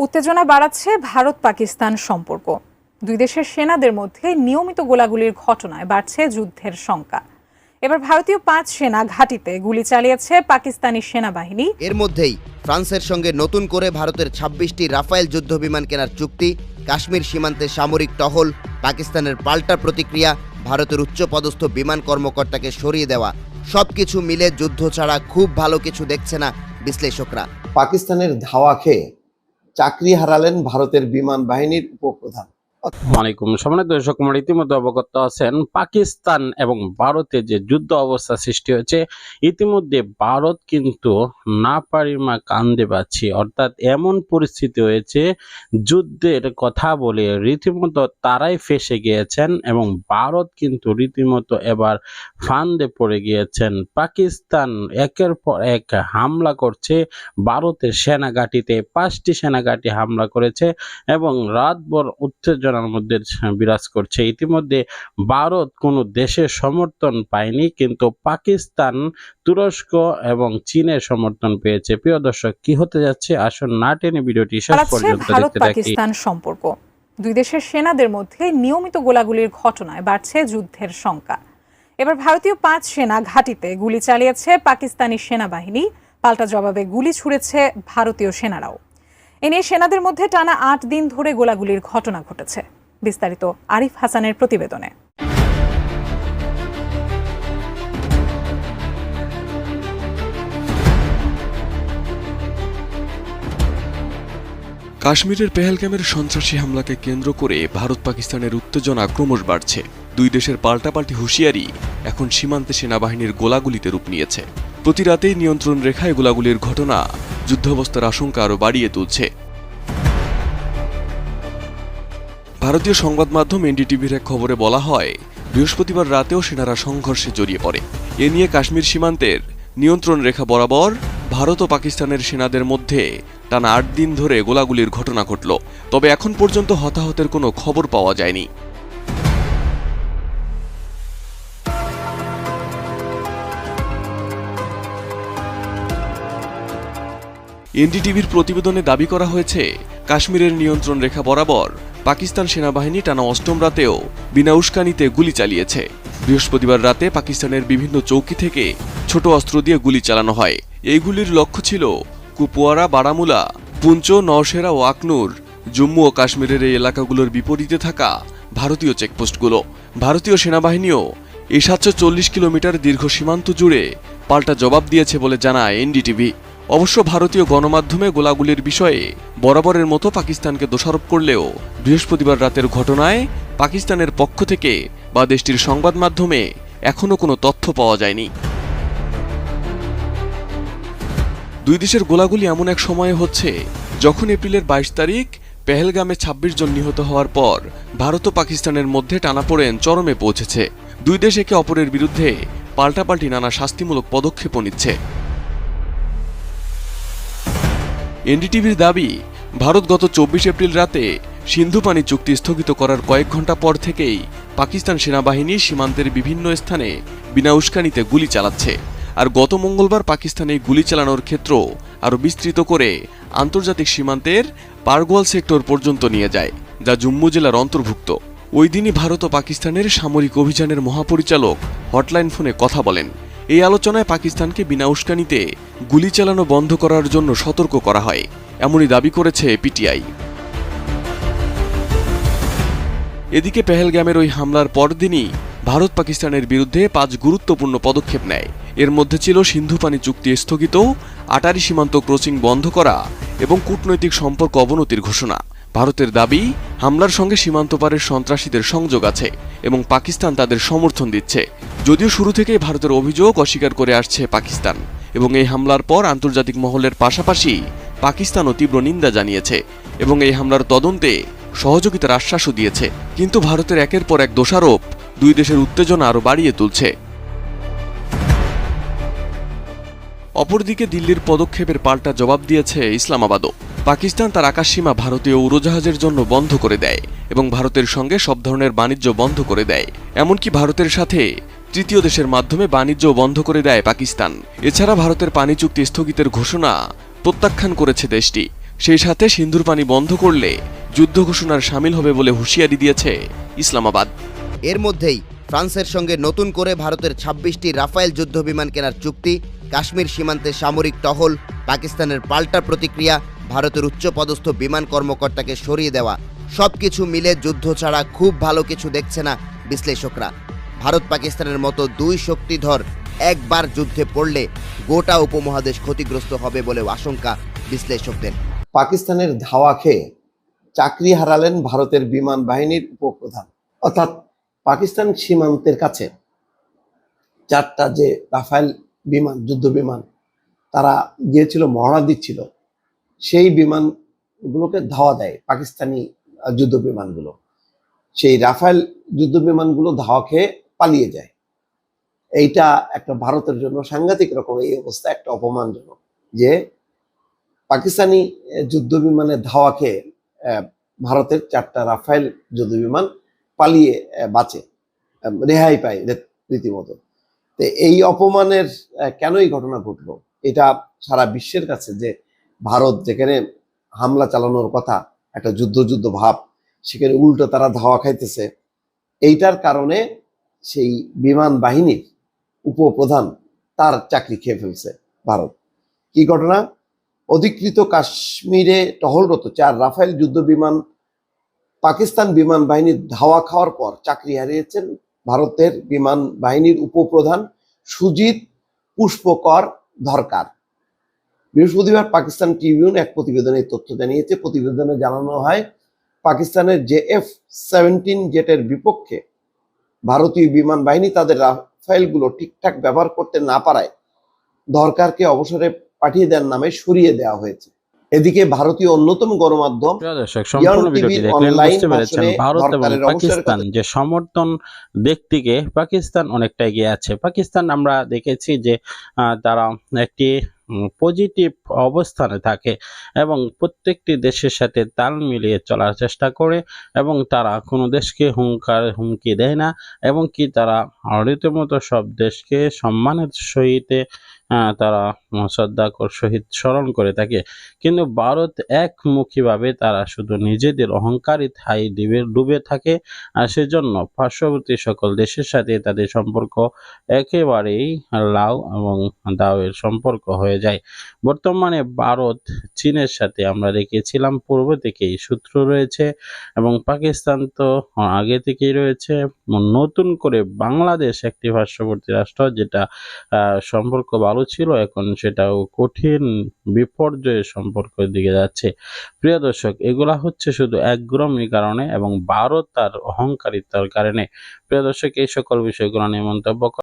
উত্তেজনা বাড়াচ্ছে ভারত পাকিস্তান সম্পর্ক। দুই দেশের সেনাদের মধ্যে নিয়মিত গোলাগুলির ঘটনায় বাড়ছে যুদ্ধের শঙ্কা এবার ভারতীয় পাঁচ সেনা ঘাঁটিতে গুলি চালিয়েছে পাকিস্তানি সেনাবাহিনী। এর মধ্যেই ফ্রান্সের সঙ্গে নতুন করে ভারতের ছাব্বিশটি রাফায়েল যুদ্ধ বিমান কেনার চুক্তি কাশ্মীর সীমান্তে সামরিক টহল পাকিস্তানের পাল্টা প্রতিক্রিয়া ভারতের উচ্চপদস্থ বিমান কর্মকর্তাকে সরিয়ে দেওয়া সবকিছু মিলে যুদ্ধ ছাড়া খুব ভালো কিছু দেখছে না বিশ্লেষকরা। পাকিস্তানের ধাওয়া খেয়ে চাকরি হারালেন ভারতের বিমান বাহিনীর উপপ্রধান। ওয়ালাইকুম সম্মানিত দর্শক মন্ডলী, ইতিমধ্যে অবগত আছেন, পাকিস্তান এবং ভারতের যে যুদ্ধ অবস্থা সৃষ্টি হয়েছে, ইতিমধ্যে ভারত কিন্তু না পারি মা কান্দে পাচ্ছি। অর্থাৎ এমন পরিস্থিতি হয়েছে, যুদ্ধের কথা বলে রীতিমতো তারাই ফেসে গিয়েছেন এবং ভারত কিন্তু রীতিমতো এবার ফান্দে পড়ে গিয়েছেন। পাকিস্তান একের পর এক হামলা করছে, ভারতের সেনাঘাটিতে পাঁচটি সেনাঘাটি হামলা করেছে এবং রাতভর উত্তেজনার মধ্যে বিরাজ করছে। ইতিমধ্যে ভারত কোনো দেশের সমর্থন পায়নি কিন্তু পাকিস্তান তুরস্ক এবং চীনের সমর্থন পেয়েছে। প্রিয় দর্শক কি হতে যাচ্ছে? আসুন না টেনে ভিডিওটি শেষ পর্যন্ত দেখতে থাকি। পাকিস্তান সম্পর্ক। দুই দেশের সেনাদের মধ্যে নিয়মিত গোলাগুলির ঘটনায় বাড়ছে যুদ্ধের শঙ্কা এবার ভারতীয় পাঁচ সেনা ঘাঁটিতে গুলি চালিয়েছে পাকিস্তানি সেনাবাহিনী। পাল্টা জবাবে গুলি ছুড়েছে ভারতীয় সেনারাও। এ নিয়ে সেনাদের মধ্যে টানা আট দিন ধরে গোলাগুলির ঘটনা ঘটেছে। বিস্তারিত আরিফ হাসানের প্রতিবেদনে। কাশ্মীরের পেহেলগামের সন্ত্রাসী হামলাকে কেন্দ্র করে ভারত পাকিস্তানের উত্তেজনা ক্রমশ বাড়ছে। দুই দেশের পাল্টাপাল্টি হুঁশিয়ারি এখন সীমান্তে সেনাবাহিনীর গোলাগুলিতে রূপ নিয়েছে। প্রতি রাতেই নিয়ন্ত্রণ রেখায় গোলাগুলির ঘটনা যুদ্ধাবস্থার আশঙ্কা আরও বাড়িয়ে তুলছে। ভারতীয় সংবাদ মাধ্যম এনডিটিভির এক খবরে বলা হয়, বৃহস্পতিবার রাতেও সেনারা সংঘর্ষে জড়িয়ে পড়ে। এ নিয়ে কাশ্মীর সীমান্তের নিয়ন্ত্রণ রেখা বরাবর ভারত ও পাকিস্তানের সেনাদের মধ্যে টানা আট দিন ধরে গোলাগুলির ঘটনা ঘটল, তবে এখন পর্যন্ত হতাহতের কোনো খবর পাওয়া যায়নি। এনডিটিভির প্রতিবেদনে দাবি করা হয়েছে, কাশ্মীরের নিয়ন্ত্রণ রেখা বরাবর পাকিস্তান সেনাবাহিনী টানা অষ্টম রাতেও বিনা উস্কানিতে গুলি চালিয়েছে। বৃহস্পতিবার রাতে পাকিস্তানের বিভিন্ন চৌকি থেকে ছোট অস্ত্র দিয়ে গুলি চালানো হয়। এই গুলির লক্ষ্য ছিল কুপওয়ারা বারামুলা, পুঞ্চ, নওশেরা ও আকনুর, জম্মু ও কাশ্মীরের এই এলাকাগুলোর বিপরীতে থাকা ভারতীয় চেকপোস্টগুলো। ভারতীয় সেনাবাহিনীও এই সাতশো চল্লিশ কিলোমিটার দীর্ঘ সীমান্ত জুড়ে পাল্টা জবাব দিয়েছে বলে জানায় এনডিটিভি। অবশ্য ভারতীয় গণমাধ্যমে গোলাগুলির বিষয়ে বরাবরের মতো পাকিস্তানকে দোষারোপ করলেও বৃহস্পতিবার রাতের ঘটনায় পাকিস্তানের পক্ষ থেকে বা দেশটির সংবাদ মাধ্যমে এখনও কোনো তথ্য পাওয়া যায়নি। দুই দেশের গোলাগুলি এমন এক সময়ে হচ্ছে, যখন এপ্রিলের বাইশ তারিখ, পেহেলগামে ২৬ জন নিহত হওয়ার পর, ভারত ও পাকিস্তানের মধ্যে টানাপোড়েন চরমে পৌঁছেছে। দুই দেশ একে অপরের বিরুদ্ধে পাল্টাপাল্টি নানা শাস্তিমূলক পদক্ষেপও নিচ্ছে। এনডিটিভির দাবি, ভারত গত চব্বিশ এপ্রিল রাতে সিন্ধু পানি চুক্তি স্থগিত করার কয়েক ঘণ্টা পর থেকেই পাকিস্তান সেনাবাহিনী সীমান্তের বিভিন্ন স্থানে বিনা উস্কানিতে গুলি চালাচ্ছে। আর গত মঙ্গলবার পাকিস্তান গুলি চালানোর ক্ষেত্র আরও বিস্তৃত করে আন্তর্জাতিক সীমান্তের পারগোয়াল সেক্টর পর্যন্ত নিয়ে যায়, যা জম্মু জেলার অন্তর্ভুক্ত। ওই দিনই ভারত ও পাকিস্তানের সামরিক অভিযানের মহাপরিচালক হটলাইন ফোনে কথা বলেন। এই আলোচনায় পাকিস্তানকে বিনা উস্কানিতে গুলি চালানো বন্ধ করার জন্য সতর্ক করা হয়, এমনই দাবি করেছে পিটিআই। এদিকে পেহেলগ্যামের ওই হামলার পরদিনই ভারত পাকিস্তানের বিরুদ্ধে পাঁচ গুরুত্বপূর্ণ পদক্ষেপ নেয়। এর মধ্যে ছিল সিন্ধু পানি চুক্তি স্থগিত, আটারি সীমান্ত ক্রসিং বন্ধ করা এবং কূটনৈতিক সম্পর্ক অবনতির ঘোষণা। ভারতের দাবি, হামলার সঙ্গে সীমান্ত পারের সন্ত্রাসীদের সংযোগ আছে এবং পাকিস্তান তাদের সমর্থন দিচ্ছে। যদিও শুরু থেকেই ভারতের অভিযোগ অস্বীকার করে আসছে পাকিস্তান এবং এই হামলার পর আন্তর্জাতিক মহলের পাশাপাশি পাকিস্তানও তীব্র নিন্দা জানিয়েছে এবং এই হামলার তদন্তে সহযোগিতার আশ্বাসও দিয়েছে। কিন্তু ভারতের একের পর এক দোষারোপ দুই দেশের উত্তেজনা আরও বাড়িয়ে তুলছে। অপরদিকে দিল্লির পদক্ষেপের পাল্টা জবাব দিয়েছে ইসলামাবাদও। পাকিস্তান তার আকাশসীমা ভারতীয় উড়োজাহাজের জন্য বন্ধ করে দেয় এবং ভারতের সঙ্গে সব ধরনের বাণিজ্য বন্ধ করে দেয়। এমনকি ভারতের সাথে তৃতীয় দেশের মাধ্যমে বাণিজ্য বন্ধ করে দেয় পাকিস্তান। এছাড়া ভারতের পানি চুক্তি স্থগিতের ঘোষণা প্রত্যাখ্যান করেছে দেশটি। সেই সাথে সিন্ধুর পানি বন্ধ করলে যুদ্ধ ঘোষণার সামিল হবে বলে হুঁশিয়ারি দিয়েছে ইসলামাবাদ। এর মধ্যেই ফ্রান্সের সঙ্গে নতুন করে ভারতের ছাব্বিশটি রাফায়েল যুদ্ধবিমান কেনার চুক্তি, কাশ্মীর সীমান্তে সামরিক টহল, পাকিস্তানের পাল্টা প্রতিক্রিয়া, ভারতের উচ্চপদস্থ বিমান কর্মকর্তাকে সরিয়ে দেওয়া, সবকিছু মিলে যুদ্ধ ছাড়া খুব ভালো কিছু দেখছে না বিশ্লেষকরা। ভারত পাকিস্তানের মতো দুই শক্তিধর একবার যুদ্ধে পড়লে গোটা উপমহাদেশ ক্ষতিগ্রস্ত হবে বলেও আশঙ্কা বিশ্লেষকদের। পাকিস্তানের ধাওয়া খেয়ে চাকরি হারালেন ভারতের বিমান বাহিনীর উপপ্রধান। অর্থাৎ পাকিস্তান সীমান্তের কাছে চারটা যে রাফায়েল বিমান, যুদ্ধ বিমান তারা গিয়েছিল, মহড়া দিচ্ছিল, সেই বিমানগুলোকে ধাওয়া দেয় পাকিস্তানি যুদ্ধ বিমানগুলো। সেই রাফায়েল যুদ্ধ বিমানগুলো ধাওয়া খেয়ে পালিয়ে যায়। এইটা একটা ভারতের জন্য সাংঘাতিক রকম, এই অবস্থা একটা অপমানজনক যে পাকিস্তানি যুদ্ধ বিমানের ধাওয়া খেয়ে ভারতের চারটা রাফায়েল যুদ্ধ বিমান পালিয়ে বাঁচে রেহাই পায় রীতিমতো। তো এই অপমানের আহ, কেন এই ঘটনা ঘটলো? এটা সারা বিশ্বের কাছে যে ভারত যেখানে হামলা চালানোর কথা একটা যুদ্ধ যুদ্ধ ভাব সেখানে উল্টো তারা ধাওয়া খাইতেছে এইটার কারণে সেই বিমান বাহিনীর উপপ্রধান তার চাকরি খেয়ে ফেলছে ভারত। কি ঘটনা? অধিকৃত কাশ্মীরে টহলরত চার রাফায়েল যুদ্ধ বিমান পাকিস্তান বিমান বাহিনীর ধাওয়া খাওয়ার পর চাকরি হারিয়েছেন ভারতের বিমান বাহিনীর উপপ্রধান সুজিত পুষ্পকর ধরকার। বৃহস্পতিবার পাকিস্তান ট্রিবিউন এক প্রতিবেদনে তথ্য জানিয়েছে। প্রতিবেদনে জানানো হয়, পাকিস্তানের জে এফ সেভেন্টিন জেটের বিপক্ষে ভারতীয় বিমান বাহিনী তাদের রাফায়েলগুলো ঠিকঠাক ব্যবহার করতে না পারায় ধরকারকে অবসরে পাঠিয়ে দেওয়ার নামে সরিয়ে দেওয়া হয়েছে। এদিকে ভারতীয় অন্যতম গণমাধ্যম প্রিয় সম্পূর্ণ ভিডিওটি দেখলেন বুঝতে পেরেছেন ভারত এবং পাকিস্তান যে সমর্থন ব্যক্তিকে পাকিস্তান অনেকটা এগিয়ে আছে। পাকিস্তান আমরা দেখেছি যে আহ, তারা একটি পজিটিভ অবস্থানে থাকে এবং প্রত্যেকটি দেশের সাথে তাল মিলিয়ে চলার চেষ্টা করে এবং তারা কোনো দেশকে হুঙ্কার, হুমকি দেয় না এবং কি তারা রীতিমতো সব দেশকে সম্মানের সহিত তারা শ্রদ্ধা সহিত স্মরণ করে থাকে। কিন্তু ভারত একমুখীভাবে তারা শুধু নিজেদের অহংকারী ঠাই ডিবে, ডুবে থাকে। আর সেজন্য পার্শ্ববর্তী সকল দেশের সাথে তাদের সম্পর্ক একেবারেই লাউ এবং দাওয়ের সম্পর্ক হয়ে যায়। বর্তমানে ভারত চীনের সাথে আমরা দেখেছিলাম পূর্ব থেকেই সূত্র রয়েছে এবং পাকিস্তান তো আগে থেকেই রয়েছে। নতুন করে বাংলাদেশ একটি পার্শ্ববর্তী রাষ্ট্র যেটা সম্পর্ক ভালো ছিল, এখন সেটাও কঠিন বিপর্যয়ের সম্পর্কের দিকে যাচ্ছে। প্রিয় দর্শক, এগুলা হচ্ছে শুধু একগ্রমী কারণে এবং ভারত তার অহংকারিতার কারণে। প্রিয় দর্শক, এই সকল বিষয়গুলো নিয়ে মন্তব্য